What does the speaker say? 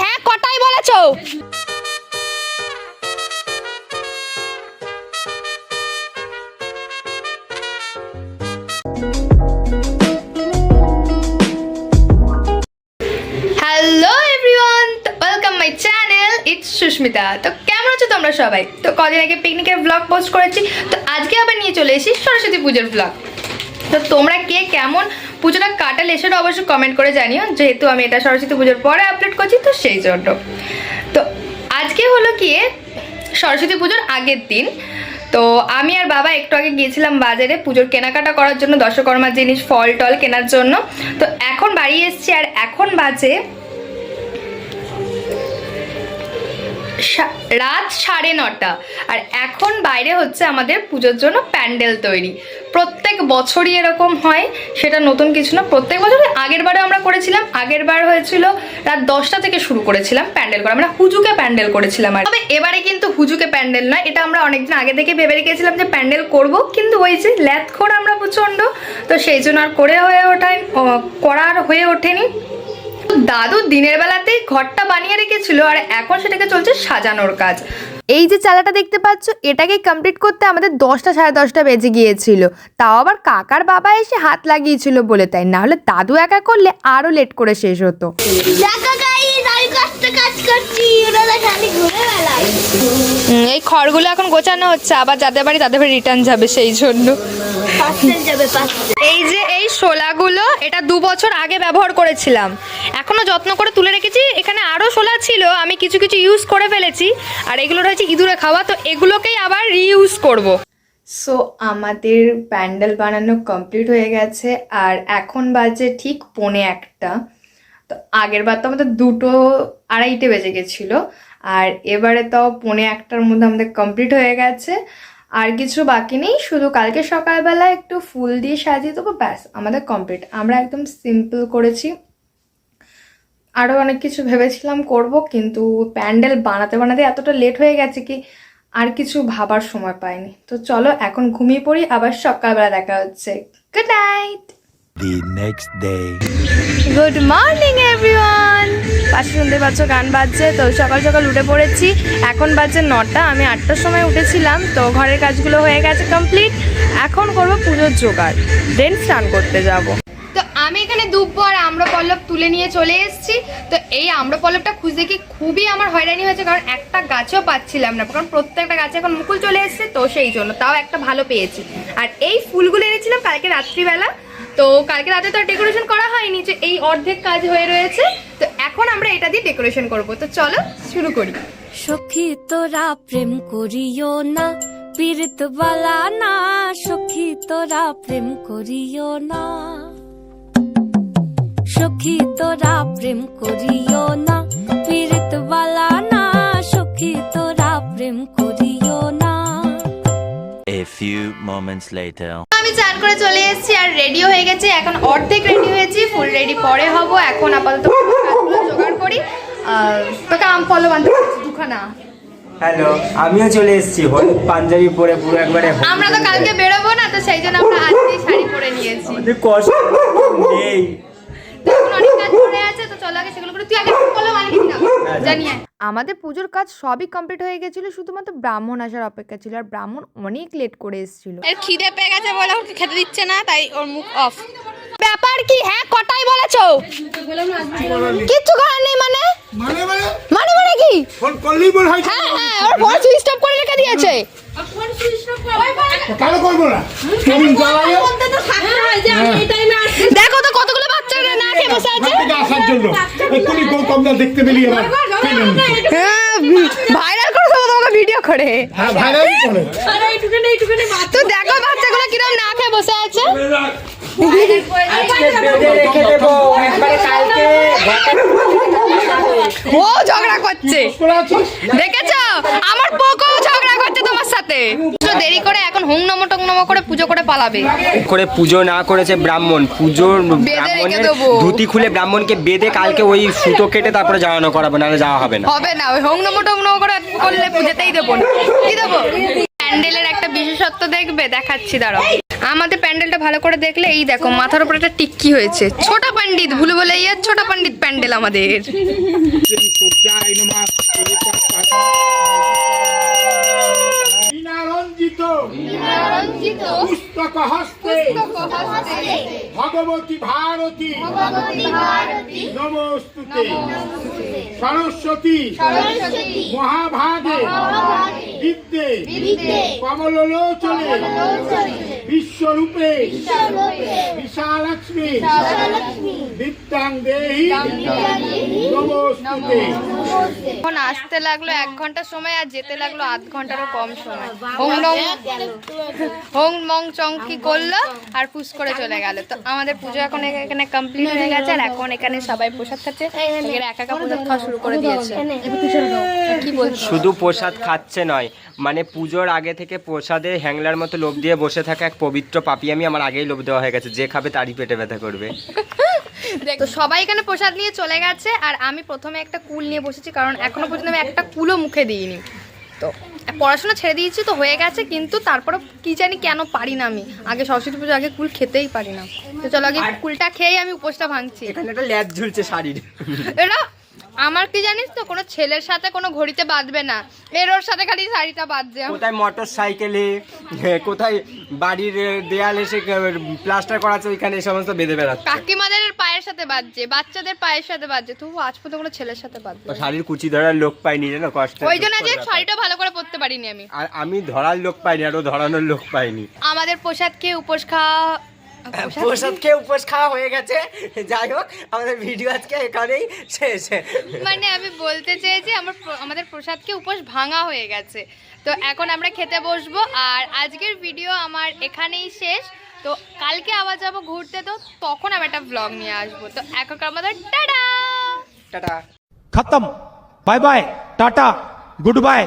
হ্যাঁ কটাই বলেছ? Hello everyone welcome my channel it's Susmita তো কেমন আছো তোমরা সবাই? তো কদিন আগে পিকনিকের ব্লগ পোস্ট করেছি। তো আজকে আবার নিয়ে চলে এসেছি সরস্বতী পুজোর ব্লগ তো তোমরা কে, কেমন? পুজোটা কাটালে সেটা অবশ্যই কমেন্ট করে জানিও। যেহেতু আমি এটা সরস্বতী পুজোর পরে আপলোড করছি, তো সেই জন্য। তো আজকে হলো কি, সরস্বতী পুজোর আগের দিন। তো আমি আর বাবা একটু আগে গিয়েছিলাম বাজারে পুজোর কেনাকাটা করার জন্য, দশকর্মার জিনিস, ফল টল কেনার জন্য। তো এখন বাড়ি এসেছি আর এখন বাজে রাত সাড়ে নটা। আর এখন বাইরে হচ্ছে আমাদের পুজোর জন্য প্যান্ডেল তৈরি। প্রত্যেক বছরই এরকম হয়, সেটা নতুন কিছু না। প্রত্যেক বছর আগের বারে আমরা করেছিলাম। আগের বার হয়েছিল রাত দশটা থেকে শুরু করেছিলাম প্যান্ডেল করা। আমরা হুজুকে প্যান্ডেল করেছিলাম আর তবে এবারে কিন্তু হুজুকে প্যান্ডেল নয়। এটা আমরা অনেকদিন আগে থেকে ভেবে রেখেছিলাম যে প্যান্ডেল করব। কিন্তু ওই যে ল্যাথখোর আমরা প্রচণ্ড, তো সেই জন্য আর করে হয়ে ওঠায় করার হয়ে ওঠেনি। দাদু দিনের বেলাতেই ঘরটা বানিয়ে রেখেছিল আর এখন সেটাকে চলছে সাজানোর কাজ। এই যে চালাটা দেখতে পাচ্ছ, এটাকে কমপ্লিট করতে আমাদের দশটা সাড়ে দশটা বেজে গিয়েছিল। তাও আবার কাকার বাবা এসে হাত লাগিয়েছিল বলে তাই, না হলে দাদু একা করলে আরও লেট করে শেষ হতো। কাজ করছি। খড়গুলো এখন গোছানো হচ্ছে আবার যাদের বাড়ি তাদের বাড়ি রিটার্ন যাবে সেই জন্য। এই যে এই শোলাগুলো এটা দু বছর আগে ব্যবহার করেছিলাম। এখনও যত্ন করে তুলে রেখেছি এখানে আরও শোলা ছিল আমি কিছু কিছু ইউজ করে ফেলেছি আর এগুলো রয়েছে ইঁদুরে খাওয়া তো এগুলোকেই আবার রিইউজ করব। সো আমাদের প্যান্ডেল বানানো কমপ্লিট হয়ে গেছে আর এখন বাজে ঠিক পৌনে একটা। তো আগের বার তো আমাদের দুটো আড়াইটে বেজে গেছিল, আর এবারে তো পৌনে একটার মধ্যে আমাদের কমপ্লিট হয়ে গেছে। আর কিছু বাকি নেই, শুধু কালকে সকালবেলা একটু ফুল দিয়ে সাজিয়ে দেবো, ব্যাস, আমাদের কমপ্লিট আমরা একদম সিম্পল করেছি। আরও অনেক কিছু ভেবেছিলাম করব, কিন্তু প্যান্ডেল বানাতে বানাতে এতটা লেট হয়ে গেছে কি আর কিছু ভাবার সময় পাইনি। তো চলো, এখন ঘুমিয়ে পড়ি, আবার সকালবেলা দেখা হচ্ছে। Good night The next day. Good morning everyone পাশে শুনতে পাচ্ছ গান বাজছে তো সকাল সকাল উঠে পড়েছি। এখন বাজছে নটা আমি আটটার সময় উঠেছিলাম তো ঘরের কাজগুলো হয়ে গেছে কমপ্লিট এখন করব পুজোর জোগাড়। দেন স্নান করতে যাব। তো আমি এখানে দুব্বো আর আম্রপল্লব তুলে নিয়ে চলে এসেছি। তো এই আম্রপল্লবটা খুঁজতে কি খুবই আমার হয়রানি হয়েছে কারণ একটা গাছও পাচ্ছিলাম না। কারণ প্রত্যেকটা গাছে এখন মুকুল চলে এসেছে তো সেই জন্য। তাও একটা ভালো পেয়েছি। আর এই ফুলগুলো এনেছিলাম কালকে রাত্রিবেলা। তো কালকে রাতে তো ডেকোরেশন করা হয়নি যে এই অর্ধেক কাজ হয়ে রয়েছে। তো এখন আমরা এটা দিয়ে ডেকোরেশন করব। তো চলো শুরু করি। সখী তোরা প্রেম করিও না, পীড়িত বালা না। সখী তোরা প্রেম করিও না। সখী তোরা প্রেম করিও না, পীড়িত বালা না। সখী তোরা প্রেম করিও A few moments later. আমি চান করে চলে এসেছি আর রেডিও হয়ে গেছে। এখন অর্ধেক রেডি হয়েছি ফুল রেডি পরে হব। এখন আপাতত জোগাড় করি। তোকে আম ফলো বানতে দুখানা। হ্যালো আমিও চলে এসেছি। হলুদ পাঞ্জাবি পরে পুরো একবারে আমরা তো কালকে বেরোবো না তো সেই জন্য আমরা আজকেই শাড়ি পরে নিয়েছি। আমাদের কষ্ট নেই। তো এখন অনেক কাজ পড়ে আছে তো চলো আগে সেগুলো করে তুই আগে ফলো বানিয়ে জানিয়ে আমাদের পুজোর কাজ সবই কমপ্লিট হয়ে গেছিল শুধুমাত্র ব্রাহ্মণ আসার অপেক্ষা ছিল আর ব্রাহ্মণ অনেক লেট করে এসেছিল। এর খিদে পেয়ে গেছে বলে ওকে খেতে দিচ্ছে না তাই ওর মুখ অফ ব্যাপার কি হ্যাঁ কটাই বলেছ? কিচ্ছু করার নেই মানে? মানে মানে? মানে মানে কি? ফোন করলেই বল হয় হ্যাঁ হ্যাঁ ওর ফোন সুইচ অফ করে রেখে দিয়েছে। কেন করব না? কেমন জ্বালায় দেখো তো কতগুলো বাচ্চা না খেয়ে বসে আছে। আসার জন্য। দেখতে পেলি এবার। ভাইরাল করে দেবো তোমাকে ভিডিও করে। হ্যাঁ ভাইরালই করে। তো দেখো বাচ্চাগুলো কিরম না খেয়ে বসে আছে। আজকে বেঁধে রেখে দেবো। একবারে কালকে ও ঝগড়া করছে। দেখেছ? আমার পোকো ঝগড়া করছে তোমার সাথে। তো দেরি করে এখন হুং নম টং নম করে পুজো করে পালাবে। করে পুজো না করেছে ব্রাহ্মণ। পুজোর ব্রাহ্মণের দেবো। ধুতি খুলে ব্রাহ্মণকে বেঁধে কালকে ওই সুতো কেটে তারপরে জানানো করাবে নাহলে যাওয়া হবে না। হবে না ওই হোম নমো টম নমো করে করলে পুজোতেই দেবো না। কি দেবো? প্যান্ডেলের একটা বিশেষত্ব দেখবে দেখাচ্ছি দাঁড়াও। আমাদের প্যান্ডেলটা ভালো করে দেখলে এই দেখো মাথার উপর একটা টিক্কি হয়েছে। ছোট পণ্ডিত ভুলে বলে ইয়ে ছোট পণ্ডিত প্যান্ডেল আমাদের। পুস্তক হস্তে হস্তে ভগবতী ভারতী। নমস্তুতে। সরস্বতী। মহাভাগে। বিদ্যে। কমলোচনে। বিশ্বরূপে। বিশ্বরূপে। বিশালক্ষ্মী। বিদ্যাং দেহি নমস্তুতে। এখন আসতে লাগল এক ঘণ্টা সময় আর যেতে লাগল আধ ঘন্টারও কম সময়। হোং ডং হোং মং চং কি করল আর ফুস করে চলে গেল। তো আমাদের পুজো এখন এখানে কমপ্লিট হয়ে গেছে আর এখন এখানে সবাই প্রসাদ খাচ্ছে। একা একা প্রসাদ খাওয়া শুরু করে দিয়েছে। কি বলছো? শুধু প্রসাদ খাচ্ছে নয় মানে পুজোর আগে থেকে প্রসাদে হ্যাংলার মতো লোভ দিয়ে বসে থাকা এক পবিত্র পাপি আমি আমার আগেই লোভ দেওয়া হয়ে গেছে। যে খাবে তারই পেটে ব্যথা করবে। তো সবাই এখানে প্রসাদ নিয়ে চলে গেছে আর আমি প্রথমে একটা কুল নিয়ে বসেছি কারণ এখনও পর্যন্ত আমি একটা কুলও মুখে দিইনি। তো পড়াশোনা ছেড়ে দিয়েছি তো হয়ে গেছে কিন্তু তারপরে কি জানি কেন পারি না আমি। আগে সরস্বতী পুজো আগে কুল খেতেই পারি না। তো চলো আগে কুলটা খেয়েই আমি উপোসটা ভাঙছি। এখানে একটা ল্যাদ ঝুলছে শাড়ির। এরা আমার কি জানিস তো কোনো ছেলের সাথে কোনো ঘড়িতে বাঁধবে না। এর ওর সাথে খালি শাড়িটা বাঁধছে। কোথায় মোটর সাইকেলে কোথায় বাড়ির দেয়ালে সে প্লাস্টার করা আছে ওইখানে এই সমস্ত বেঁধে বেড়াচ্ছে। কাকিমাদের পায়ের সাথে বাঁধছে বাচ্চাদের পায়ের সাথে বাজছে তবু আজ পর্যন্ত কোনো ছেলের সাথে বাজবে তো শাড়ির কুচি ধরার লোক পাইনি জানো কষ্ট ওই জন্য যে শাড়িটা ভালো করে পরতে পারিনি আমি। আর আমি ধরার লোক পাইনি আর ও ধরানোর লোক পাইনি। আমাদের প্রসাদ খেয়ে উপোস খাওয়া আচ্ছা, হ্যাঁ, প্রসাদ উপোস খাওয়া হয়ে গেছে। যাই হোক আমাদের ভিডিও আজকে এখানেই শেষ। মানে আমি বলতে চাইছি আমার আমাদের প্রসাদকে উপোস ভাঙা হয়ে গেছে। তো এখন আমরা খেতে বসবো আর আজকের ভিডিও আমার এখানেই শেষ। তো কালকে আবার যাব ঘুরতে তো তখন আমি একটা ব্লগ নিয়ে আসব। তো এখন আমাদের টাটা! টাটা। খতম। Bye bye tata. Good bye.